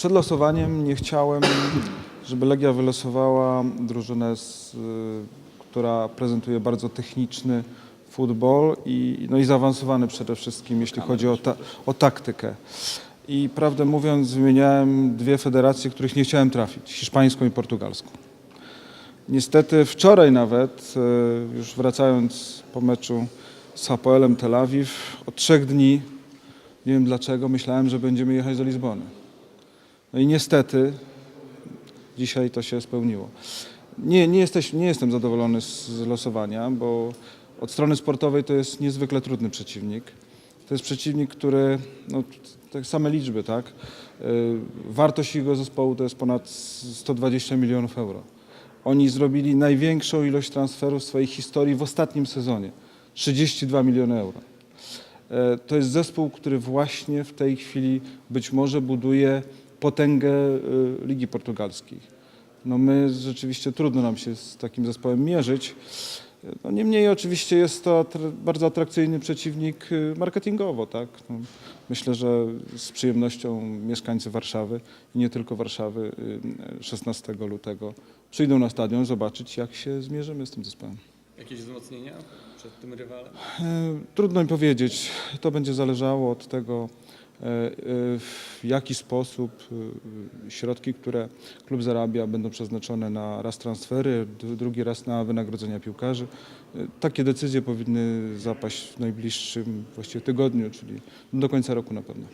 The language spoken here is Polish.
Przed losowaniem nie chciałem, żeby Legia wylosowała drużynę, z, y, która prezentuje bardzo techniczny futbol i, no i zaawansowany przede wszystkim, jeśli chodzi o, ta, o taktykę. I prawdę mówiąc, wymieniałem dwie federacje, których nie chciałem trafić, hiszpańską i portugalską. Niestety wczoraj nawet, e, już wracając po meczu z Hapoelem Tel Awiw, od trzech dni, nie wiem dlaczego, myślałem, że będziemy jechać do Lizbony. No i niestety dzisiaj to się spełniło. Nie, nie, jesteś, nie jestem zadowolony z, losowania, bo od strony sportowej to jest niezwykle trudny przeciwnik. To jest przeciwnik, który, no, te same liczby, tak? Yy, Wartość jego zespołu to jest ponad 120 milionów euro. Oni zrobili największą ilość transferów w swojej historii w ostatnim sezonie 32 miliony euro. E, To jest zespół, który właśnie w tej chwili być może buduje potęgę e, Ligi Portugalskiej. No my rzeczywiście trudno nam się z takim zespołem mierzyć. No niemniej oczywiście jest to bardzo atrakcyjny przeciwnik e, marketingowo, tak? No, myślę, że z przyjemnością mieszkańcy Warszawy i nie tylko Warszawy e, 16 lutego przyjdą na stadion zobaczyć, jak się zmierzymy z tym zespołem. Jakieś wzmocnienia przed tym rywalem? Trudno mi powiedzieć. To będzie zależało od tego, w jaki sposób e, środki, które klub zarabia, będą przeznaczone na raz transfery, drugi raz na wynagrodzenia piłkarzy. E, Takie decyzje powinny zapaść w najbliższym właściwie tygodniu, czyli do końca roku na pewno.